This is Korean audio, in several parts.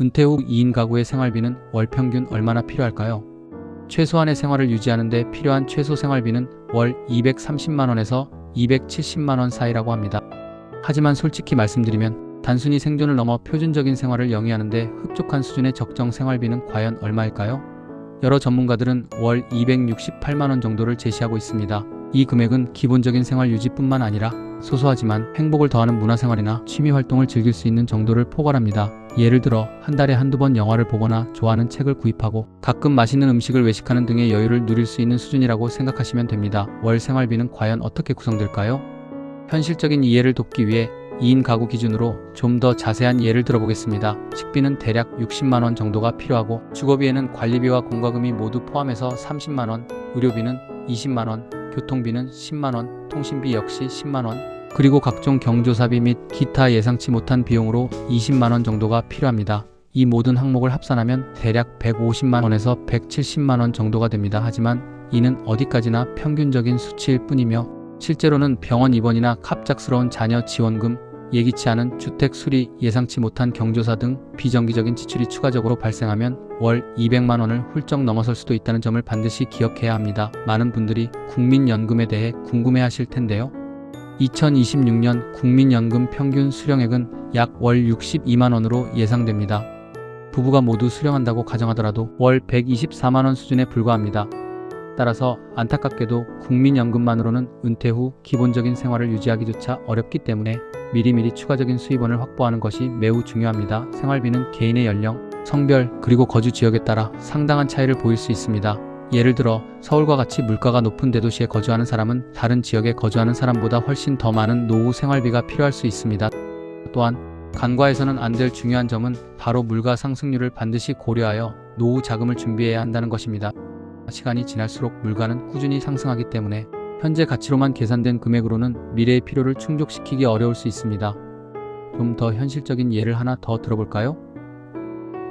은퇴 후 2인 가구의 생활비는 월 평균 얼마나 필요할까요? 최소한의 생활을 유지하는 데 필요한 최소 생활비는 월 230만원에서 270만원 사이라고 합니다. 하지만 솔직히 말씀드리면 단순히 생존을 넘어 표준적인 생활을 영위하는 데 흡족한 수준의 적정 생활비는 과연 얼마일까요? 여러 전문가들은 월 268만원 정도를 제시하고 있습니다. 이 금액은 기본적인 생활 유지뿐만 아니라 소소하지만 행복을 더하는 문화생활이나 취미 활동을 즐길 수 있는 정도를 포괄합니다. 예를 들어 한 달에 한두 번 영화를 보거나 좋아하는 책을 구입하고 가끔 맛있는 음식을 외식하는 등의 여유를 누릴 수 있는 수준이라고 생각하시면 됩니다. 월 생활비는 과연 어떻게 구성될까요? 현실적인 이해를 돕기 위해 2인 가구 기준으로 좀 더 자세한 예를 들어보겠습니다. 식비는 대략 60만원 정도가 필요하고 주거비에는 관리비와 공과금이 모두 포함해서 30만원, 의료비는 20만원, 교통비는 10만원, 통신비 역시 10만원, 그리고 각종 경조사비 및 기타 예상치 못한 비용으로 20만원 정도가 필요합니다. 이 모든 항목을 합산하면 대략 150만원에서 170만원 정도가 됩니다. 하지만 이는 어디까지나 평균적인 수치일 뿐이며 실제로는 병원 입원이나 갑작스러운 자녀 지원금, 예기치 않은 주택 수리, 예상치 못한 경조사 등 비정기적인 지출이 추가적으로 발생하면 월 200만 원을 훌쩍 넘어설 수도 있다는 점을 반드시 기억해야 합니다. 많은 분들이 국민연금에 대해 궁금해 하실 텐데요. 2026년 국민연금 평균 수령액은 약 월 62만 원으로 예상됩니다. 부부가 모두 수령한다고 가정하더라도 월 124만 원 수준에 불과합니다. 따라서 안타깝게도 국민연금만으로는 은퇴 후 기본적인 생활을 유지하기조차 어렵기 때문에 미리미리 추가적인 수입원을 확보하는 것이 매우 중요합니다. 생활비는 개인의 연령, 성별, 그리고 거주 지역에 따라 상당한 차이를 보일 수 있습니다. 예를 들어 서울과 같이 물가가 높은 대도시에 거주하는 사람은 다른 지역에 거주하는 사람보다 훨씬 더 많은 노후 생활비가 필요할 수 있습니다. 또한 간과해서는 안 될 중요한 점은 바로 물가 상승률을 반드시 고려하여 노후 자금을 준비해야 한다는 것입니다. 시간이 지날수록 물가는 꾸준히 상승하기 때문에 현재 가치로만 계산된 금액으로는 미래의 필요를 충족시키기 어려울 수 있습니다. 좀 더 현실적인 예를 하나 더 들어볼까요?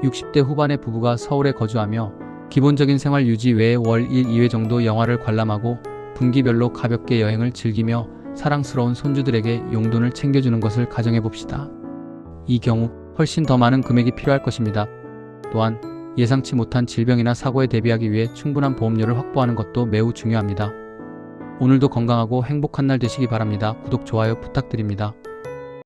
60대 후반의 부부가 서울에 거주하며 기본적인 생활 유지 외에 월 1, 2회 정도 영화를 관람하고 분기별로 가볍게 여행을 즐기며 사랑스러운 손주들에게 용돈을 챙겨주는 것을 가정해 봅시다. 이 경우 훨씬 더 많은 금액이 필요할 것입니다. 또한 예상치 못한 질병이나 사고에 대비하기 위해 충분한 보험료를 확보하는 것도 매우 중요합니다. 오늘도 건강하고 행복한 날 되시기 바랍니다. 구독, 좋아요 부탁드립니다.